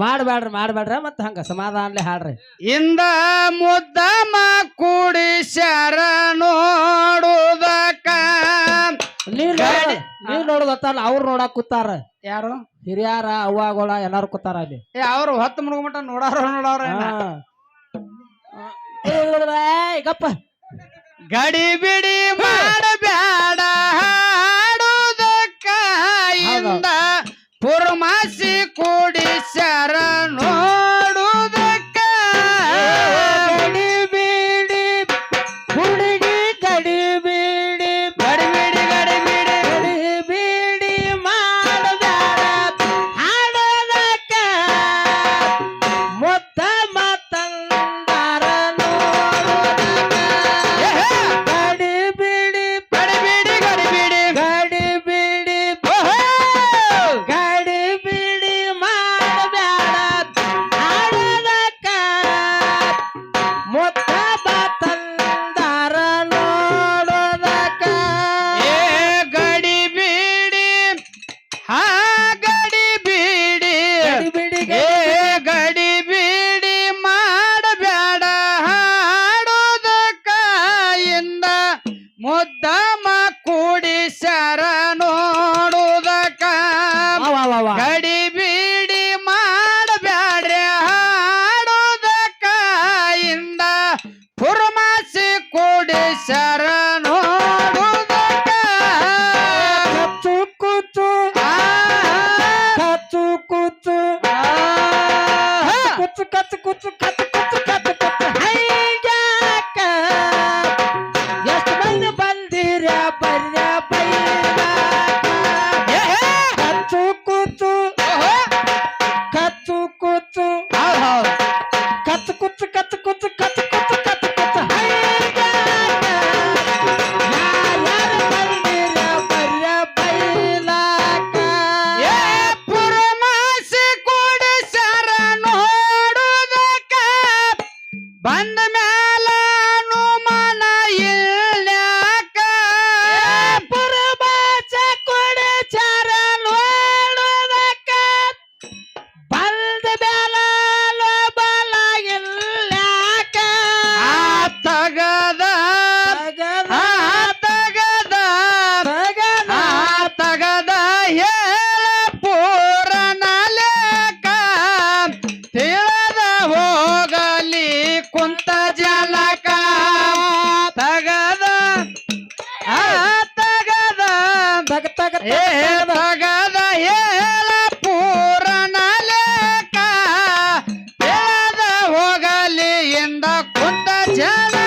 ಮಾಡ್ಬ್ಯಾಡ್ರಿ ಮಾಡ್ಬ್ಯಾಡ್ರಿ ಮತ್ತೆ ಹಂಗ ಸಮಾಧಾನಲೆ ಹಾಡ್ರಿ. ಇಂದ ಮುದ್ದಮ ಕೂಡಿಸ್ಯಾರ ನೋಡುದಕ್ಕ ನೀವ್ ನೋಡುದತ್ತಲ್ಲ ಅವ್ರು ನೋಡಕ್ ಕೂತಾರ. ಯಾರು? ಹಿರಿಯಾರ ಅವ್ವಾಗಳ ಎಲ್ಲಾರು ಕೂತಾರ ಅಲ್ಲಿ. ಏ ಅವ್ರು ಹೊತ್ತು ಮುಳುಗಮಟ ನೋಡಾರ ನೋಡಾರ ಗಪ್ಪ. ಗಡಿ ಬಿಡಿ ಮಾಡಬ್ಯಾಡ ಹಾಡುದಕ್ಕ ಇಂದ ಪುರ್ಮಾಸಿ சரணோ ಹಾ ಗಡಿ ಬಿಡಿ ಬೀಡಿ ಕುಂತ ಜಲಕ. ತಗದ. ತಗದ. ತಗ ತಗ ಏ ತಗದ. ಹೇಳ ಪೂರಣ ಲೇಖ. ಹೋಗಲಿ ಎಂದ ಕುಂತ ಜಲಕ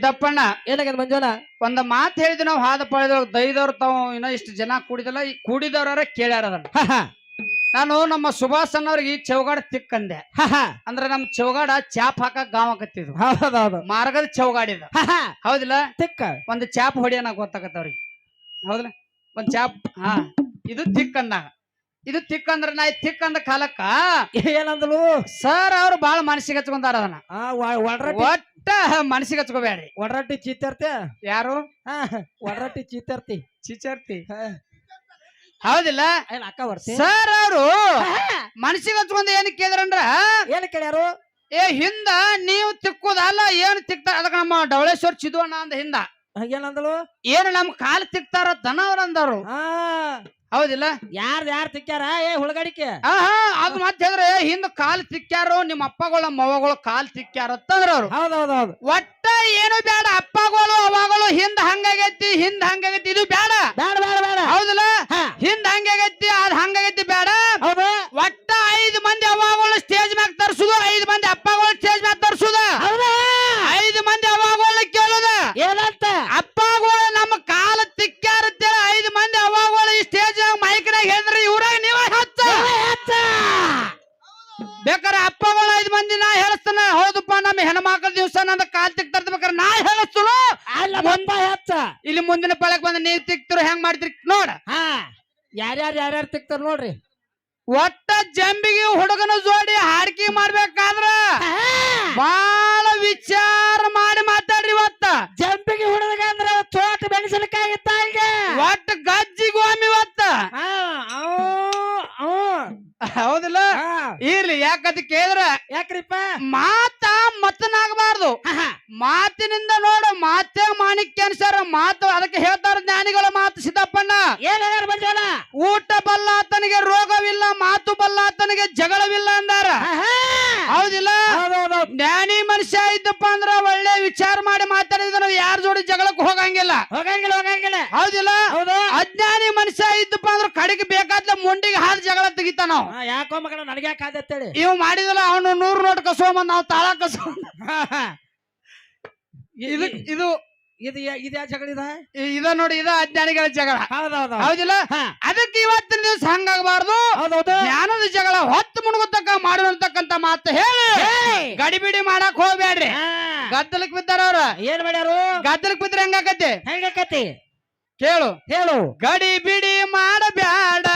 ಸಿದ್ದಪ್ಪಣ್ಣ ಏನಾಗ್ಯದ ಮಂಜುಳ ಒಂದ್ ಮಾತು ಹೇಳಿದ್ ನಾವು ಹಾದ ಪಳೆದವ್ರು ದೈದವ್ರು ತಾವು ಇನ್ನ ಇಷ್ಟು ಜನ ಕೂಡಿದಲ್ಲ ಈ ಕೂಡಿದವ್ರ ಕೇಳ್ಯಾರ ಅದನ್ನ. ನಾನು ನಮ್ಮ ಸುಭಾಷ್ ಅನ್ನೋರಿಗೆ ಚೌಗಾಡ ತಿಕ್ಕಂದೆ. ಅಂದ್ರೆ ನಮ್ ಚೌಗಾಡ ಚಾಪ್ ಹಾಕ ಗಾಂವ್ ಆಕತ್ತಿದ್ವು ಹೌದೌದು. ಮಾರ್ಗದ ಚೌಗಾಡಿದ ಹೌದಿಲ್ಲ? ತಿಕ್ಕ. ಒಂದ್ ಚಾಪ್ ಹೊಡಿಯನ ಗೊತ್ತಾಗತ್ತವ್ರಿಗೆ ಹೌದಿಲ್ಲ? ಒಂದ್ ಚಾಪ್ ಹಾ. ಇದು ತಿಕ್ ಅಂದಾಗ ಇದು ತಿಕ್ ಅಂದ್ರ ನಾ ತಿಕ್ಕಂದ ಕಾಲಕ್ಕ ಏನಂದ್ರು ಸರ್ ಅವ್ರು ಬಾಳ ಮನಸ್ಸಿಗೆ ಹಚ್ಕೊಂತಾರ ಅದನ್ನ. ಒಡ್ರಟ್ಟಿ ಒಟ್ಟ ಮನಸ್ಸಿಗೆ ಹಚ್ಕೋಬೇಡ್ರಿ. ಒಡರಟ್ಟಿ ಚೀತರ್ತಿ ಯಾರು? ಹಾ ಒಡ್ರಟ್ಟಿ ಚೀತರ್ತಿ. ಚಿಚರ್ತಿ ಹಾ. ಹೌದಿಲ್ಲ? ಏನ್ ಅಕ್ಕ ವರ್ತಿ? ಸರ್ ಅವರು ಮನಸ್ಸಿಗೆ ಹಚ್ಕೊಂಡ್ ಏನ್ ಕೇಳಿದ್ರಂದ್ರ ಏನ್ ಕೇಳ್ಯಾರು ಏ ಹಿಂದ ನೀವು ತಿಕ್ಕೋದಲ್ಲ ಏನ್ ತಿಕ್ತಾರ? ಅದಕ್ಕೆ ನಮ್ಮ ಡವಳೇಶ್ವರ್ ಚಿದುವಣ್ಣ ಅಂದ ಹಿಂದ. ಏನಂದಳು ಏನು ನಮ್ ಕಾಲ್ ತಿಕ್ತಾರ ದನ ಅವ್ರ ಅಂದವ್ರು ಹಾ. ಹೌದಿಲ್ಲ? ಯಾರ್ ಯಾರ್ ತಿಕ್ಕ್ಯಾರ? ಏ ಹುಳಗಡಿಕೆ. ಆಹಾ ಅದು ಮತ್ತೆ ಹೇಳಿದ್ರೆ ಹಿಂದ ಕಾಲ್ ತಿಕ್ಕ್ಯಾರು ನಿಮ್ಮ ಅಪ್ಪಗಳ ಮವಗಳು ಕಾಲ್ ತಿಕ್ಕ್ಯಾರ ಅಂತಂದ್ರ ಅವ್ರು ಹೌದೌದೌದು. ಒಟ್ಟ ಏನು ಬೇಡ ಅಪ್ಪಗಳು ಐದು ಮಂದಿ ನಾ ಹೇಳಸ್ತನ ಹೌದಪ್ಪ ನಮ್ಮ ಹೆಣ್ಮಕ್ಳ ದಿವಸ ನಂದ ಕಾಲ್ ತಿಕ್ತಿರ್ಬೇಕಾರ ನಾ ಹೇಳಸ್ತಲು ಹೆಚ್ಚ. ಇಲ್ಲಿ ಮುಂದಿನ ಪಳಕ್ ಬಂದ ನೀರ್ ತಿಕ್ತಿರು ಹೆಂಗ್ ಮಾಡ್ತಿರಿ ನೋಡ. ಹಾ ಯಾರ್ಯಾರು ಯಾರ್ಯಾರು ತಿಕ್ತಾರ ನೋಡ್ರಿ. ಒಟ್ಟ ಜಂಬಿಗೆ ಹುಡುಗನ ಜೋಡಿ ಹಾಡ್ಕಿ ಮಾಡ್ಬೇಕಾದ್ರ ಬಾಳ ವಿಚಾರ ಮಾಡಿ ಮಾತಾಡ್ರಿ ಇವತ್ತ. ಜಂಬಿಗೆ ಹುಡುಗಂದ್ರ ಚೋಟ ತೋಟ ಬೆಳೆಸಲಿಕ್ಕಾಗಿತ್ತ ಒಟ್ಟು ಒಟ್ಟ ಗಜ್ಜಿಗೆ ಇವತ್ತ. ಹೌದಿಲ್ಲ. ಇರ್ಲಿ ಯಾಕಂತ ಕೇಳಿದ್ರ? ಯಾಕ್ರಿಪ್ಪ? ಮಾತ ಮತನಾಗಬಾರ್ದು. ಮಾತಿನಿಂದ ನೋಡು ಮಾತೇ ಮಾಣಿಕ್ಯ ಅನ್ಸಾರ ಮಾತು ಅದಕ್ಕೆ ಹೇಳ್ತಾರ ಜ್ಞಾನಿಗಳ ಮಾತು ಸಿದ್ದಪ್ಪಣ್ಣ. ಏನ್ ಹೇಳ್ಯಾರ ಬಂಜೋಳ ಊಟ ಬಲ್ಲಾತನಿಗೆ ರೋಗವಿಲ್ಲ ಮಾತು ಬಲ್ಲ ಆತನಿಗೆ ಜಗಳವಿಲ್ಲ ಅಂದಾರ. ಹೌದಿಲ್ಲ? ಜ್ಞಾನಿ ಮನುಷ್ಯ ಇದ್ದಪ್ಪ ಅಂದ್ರ ಒಳ್ಳೆ ವಿಚಾರ ಮಾಡಿ ಮಾತಾಡಿದ್ರ ಯಾರ ಜೋಡಿ ಜಗಳಕ್ಕೆ ಹೋಗಂಗಿಲ್ಲ? ಹೋಗಂಗಿಲ್ಲ ಹೋಗಂಗಿಲ್ಲ. ಹೌದಿಲ್ಲ? ಹೌದು. ಅಜ್ಞಾನಿ ಮನುಷ್ಯ ಇದ್ದಪ್ಪ ಅಂದ್ರೆ ಕಡೆಗೆ ಬೇಕಾದ್ಲೆ ಮುಂಡಿಗೆ ಹಾಲು ಜಗಳ ತೆಗಿತ ನಾವು ಹಾ, ಯಾಕೋ ಮಗಳ ನನಗೆ ಯಾಕಾದತ್ತೇಳಿ ಇವ್ ಮಾಡಿದಲ್ಲ ಅವನು ನೂರು ನೋಟ್ ಕಸೋಮ ನಾವು ತಾಳ ಕಸೋ ಇದು ಇದು ಇದು ಇದ್ಯಾ ಜಗಳ ಇದ? ಇದ ನೋಡಿ ಇದ ಅಜ್ಞಾನಿಗಳ ಜಗಳ. ಹೌದೌದು. ಹೌದಿಲ್ಲ? ಅದಕ್ಕೆ ಇವತ್ತಿನ ದಿವಸ ಹಂಗಾಗಬಾರ್ದು. ಜ್ಞಾನದ ಜಗಳ ಹೊತ್ತು ಮುಣುಗತಕ್ಕ ಮಾಡುವಂತಕ್ಕಂತ ಮಾತು ಹೇಳಿ! ಗಡಿಬಿಡಿ ಮಾಡಕ್ ಹೋಗ್ಬೇಡ್ರಿ. ಗದ್ದಲಕ್ ಬಿದ್ದಾರ ಅವ್ರ? ಏನ್ ಮಾಡ್ಯಾರು? ಗದ್ದಲಕ್ ಬಿದ್ರೆ ಹೆಂಗಾಕತಿ ಹೆಂಗಾಕತಿ ಕೇಳು. ಹೇಳು. ಗಡಿಬಿಡಿ ಮಾಡಬೇಡ ಮಾಡಬ್ಯಾಡ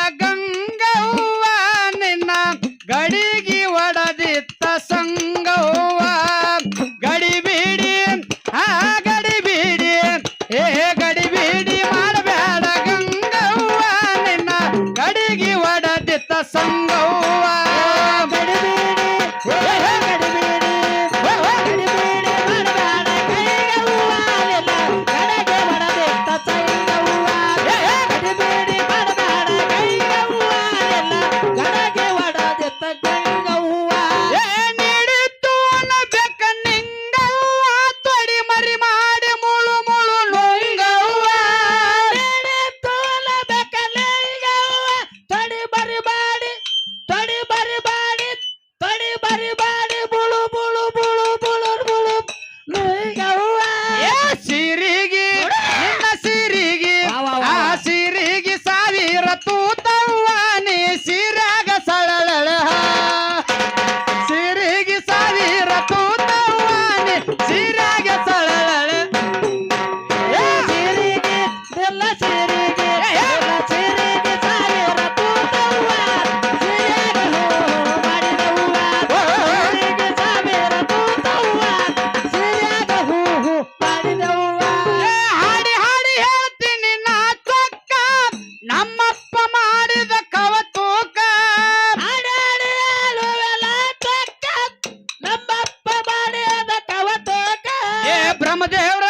ನಮ್ಮ ದೇವರ